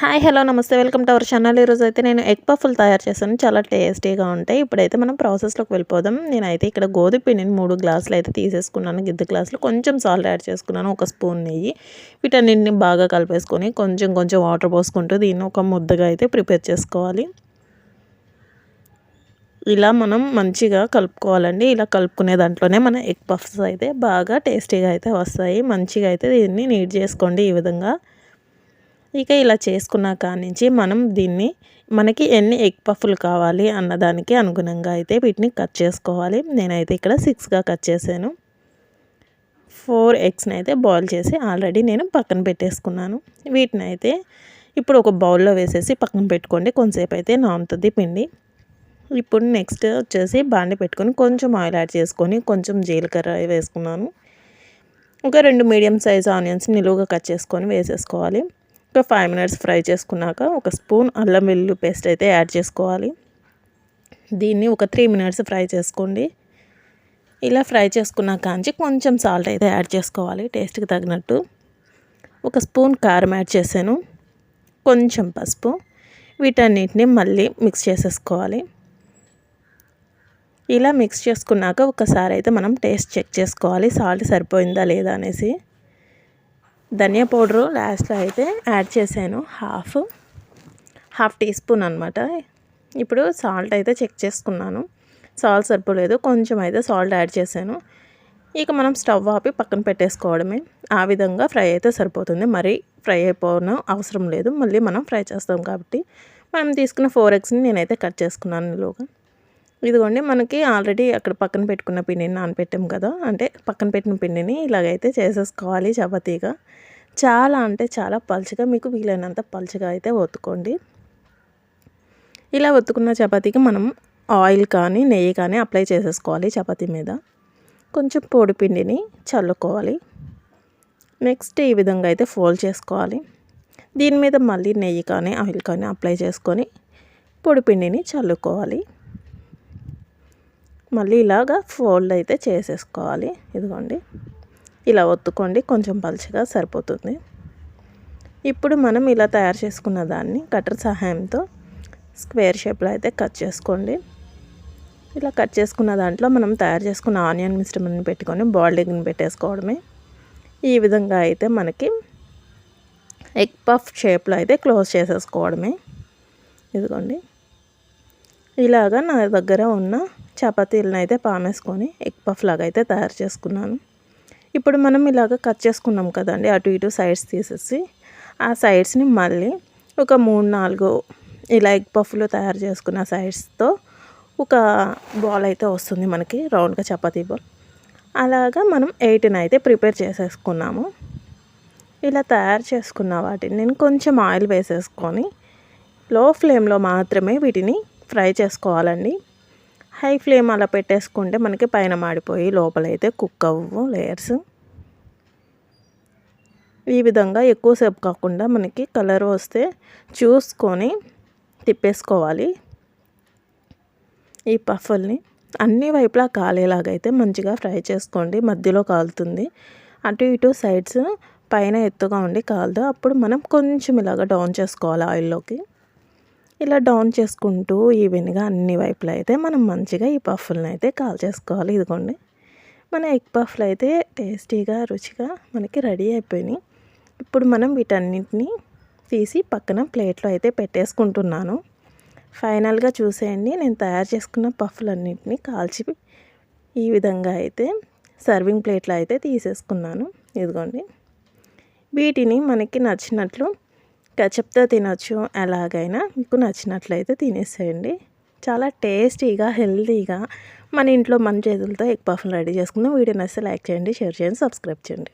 Hi hello నమస్తే. Welcome to our channel. ఈరోజు అయితే నేను ఎగ్ పఫ్లు తయారు చేశాను. చాలా టేస్టీగా ఉంటాయి. ఇప్పుడైతే మనం ప్రాసెస్లోకి వెళ్ళిపోదాం. నేనైతే ఇక్కడ గోధుమ పిండిని మూడు గ్లాసులు అయితే తీసేసుకున్నాను. గిద్ద గ్లాసులు కొంచెం సాల్ట్ యాడ్ చేసుకున్నాను. ఒక స్పూన్ నెయ్యి. వీటన్నింటిని బాగా కలిపేసుకొని కొంచెం కొంచెం వాటర్ పోసుకుంటూ దీన్ని ఒక ముద్దగా అయితే ప్రిపేర్ చేసుకోవాలి. ఇలా మనం మంచిగా కలుపుకోవాలండి. ఇలా కలుపుకునే దాంట్లోనే మన ఎగ్ పఫ్స్ అయితే బాగా టేస్టీగా అయితే వస్తాయి. మంచిగా అయితే దీన్ని నీట్ చేసుకోండి ఈ విధంగా. ఇక ఇలా చేసుకున్నాక నుంచి మనం దీన్ని మనకి ఎన్ని ఎగ్ పఫ్లు కావాలి అన్నదానికి అనుగుణంగా అయితే వీటిని కట్ చేసుకోవాలి. నేనైతే ఇక్కడ సిక్స్గా కట్ చేశాను. ఫోర్ ఎగ్స్ని అయితే బాయిల్ చేసి ఆల్రెడీ నేను పక్కన పెట్టేసుకున్నాను. వీటిని అయితే ఇప్పుడు ఒక బౌల్లో వేసేసి పక్కన పెట్టుకోండి. కొంతసేపు అయితే నానుతుంది పిండి. ఇప్పుడు నెక్స్ట్ వచ్చేసి బాండి పెట్టుకొని కొంచెం ఆయిల్ యాడ్ చేసుకొని కొంచెం జీలకర్ర వేసుకున్నాను. ఒక రెండు మీడియం సైజ్ ఆనియన్స్ నిలువుగా కట్ చేసుకొని వేసేసుకోవాలి. ఒక ఫైవ్ మినిట్స్ ఫ్రై చేసుకున్నాక ఒక స్పూన్ అల్లం వెల్లుల్లి పేస్ట్ అయితే యాడ్ చేసుకోవాలి. దీన్ని ఒక త్రీ మినిట్స్ ఫ్రై చేసుకోండి. ఇలా ఫ్రై చేసుకున్న కాంచి కొంచెం సాల్ట్ అయితే యాడ్ చేసుకోవాలి టేస్ట్కి తగినట్టు. ఒక స్పూన్ కారం యాడ్ చేశాను. కొంచెం పసుపు. వీటన్నిటిని మళ్ళీ మిక్స్ చేసేసుకోవాలి. ఇలా మిక్స్ చేసుకున్నాక ఒకసారి అయితే మనం టేస్ట్ చెక్ చేసుకోవాలి సాల్ట్ సరిపోయిందా లేదా అనేసి. ధనియా పౌడరు లాస్ట్లో అయితే యాడ్ చేశాను. హాఫ్ హాఫ్ టీ స్పూన్ అనమాట ఇప్పుడు సాల్ట్ అయితే చెక్ చేసుకున్నాను. సాల్ట్ సరిపోలేదు. కొంచెం అయితే సాల్ట్ యాడ్ చేశాను. ఇక మనం స్టవ్ ఆపి పక్కన పెట్టేసుకోవడమే. ఆ విధంగా ఫ్రై అయితే సరిపోతుంది. మరి ఫ్రై అయిపోవడం అవసరం లేదు. మళ్ళీ మనం ఫ్రై చేస్తాం కాబట్టి మనం తీసుకున్న ఫోర్ ఎగ్స్ని నేనైతే కట్ చేసుకున్నాను నిలువుగా ఇదిగోండి మనకి ఆల్రెడీ అక్కడ పక్కన పెట్టుకున్న పిండిని నానపెట్టాం కదా అంటే పక్కన పెట్టిన పిండిని ఇలాగైతే చేసేసుకోవాలి చపాతీగా. చాలా అంటే చాలా పలుచగా మీకు వీలైనంత పలుచగా అయితే ఒత్తుకోండి. ఇలా ఒత్తుకున్న చపాతీకి మనం ఆయిల్ కానీ నెయ్యి కానీ అప్లై చేసేసుకోవాలి చపాతీ మీద. కొంచెం పొడి పిండిని చల్లుకోవాలి. నెక్స్ట్ ఈ విధంగా అయితే ఫోల్డ్ చేసుకోవాలి. దీని మీద మళ్ళీ నెయ్యి కానీ ఆయిల్ కానీ అప్లై చేసుకొని పొడి పిండిని చల్లుకోవాలి. మళ్ళీ ఇలాగా ఫోల్డ్ అయితే చేసేసుకోవాలి. ఇదిగోండి. ఇలా ఒత్తుకోండి. కొంచెం పలుచగా సరిపోతుంది. ఇప్పుడు మనం ఇలా తయారు చేసుకున్న దాన్ని కటర్ సహాయంతో స్క్వేర్ షేప్లో అయితే కట్ చేసుకోండి. ఇలా కట్ చేసుకున్న దాంట్లో మనం తయారు చేసుకున్న ఆనియన్ మిశ్రమాన్ని పెట్టుకొని బాయిల్డ్ని పెట్టేసుకోవడమే. ఈ విధంగా అయితే మనకి ఎగ్ పఫ్ షేప్లో అయితే క్లోజ్ చేసేసుకోవడమే. ఇదిగోండి. ఇలాగా నా దగ్గర ఉన్న చపాతీలను అయితే పామేసుకొని ఎగ్ పఫ్ లాగా అయితే తయారు చేసుకున్నాను. ఇప్పుడు మనం ఇలాగ కట్ చేసుకున్నాం కదండి అటు ఇటు సైడ్స్ తీసేసి ఆ సైడ్స్ని మళ్ళీ ఒక మూడు నాలుగు ఇలా ఎగ్ పఫ్లు తయారు చేసుకున్న సైడ్స్తో ఒక బాల్ అయితే వస్తుంది మనకి రౌండ్గా చపాతీ బాల్. అలాగా మనం ఎయిట్ని అయితే ప్రిపేర్ చేసేసుకున్నాము. ఇలా తయారు చేసుకున్న వాటిని నేను కొంచెం ఆయిల్ వేసేసుకొని లో ఫ్లేమ్లో మాత్రమే వీటిని ఫ్రై చేసుకోవాలండి. హై ఫ్లేమ్ అలా పెట్టేసుకుంటే మనకి పైన మాడిపోయి లోపలైతే కుక్ అవ్వు లేయర్స్. ఈ విధంగా ఎక్కువసేపు కాకుండా మనకి కలర్ వస్తే చూసుకొని తిప్పేసుకోవాలి. ఈ పఫల్ని అన్ని వైపులా కాలేలాగైతే మంచిగా ఫ్రై చేసుకోండి. మధ్యలో కాలుతుంది. అటు ఇటు సైడ్స్ పైన ఎత్తుగా ఉండి కాలదు. అప్పుడు మనం కొంచెం ఇలాగ డౌన్ చేసుకోవాలి ఆయిల్లోకి. ఇలా డౌన్ చేసుకుంటూ ఈవెన్గా అన్ని వైపులు అయితే మనం మంచిగా ఈ పఫ్ఫులను అయితే కాల్ చేసుకోవాలి. ఇదిగోండి. మన ఎగ్ పఫ్లు అయితే టేస్టీగా రుచిగా మనకి రెడీ అయిపోయినాయి. ఇప్పుడు మనం వీటన్నింటినీ తీసి పక్కన ప్లేట్లో అయితే పెట్టేసుకుంటున్నాను. ఫైనల్గా చూసేయండి. నేను తయారు చేసుకున్న పఫ్లన్నింటినీ కాల్చి ఈ విధంగా అయితే సర్వింగ్ ప్లేట్లో అయితే తీసేసుకున్నాను. ఇదిగోండి. వీటిని మనకి నచ్చినట్లు చెప్తే తినొచ్చు. ఎలాగైనా మీకు నచ్చినట్లయితే తినేసేయండి. చాలా టేస్టీగా హెల్తీగా మన ఇంట్లో మన చేతులతో ఎగ్ పఫ్లు రెడీ చేసుకుందాం. వీడియో నచ్చితే లైక్ చేయండి షేర్ చేయండి సబ్స్క్రైబ్ చేయండి.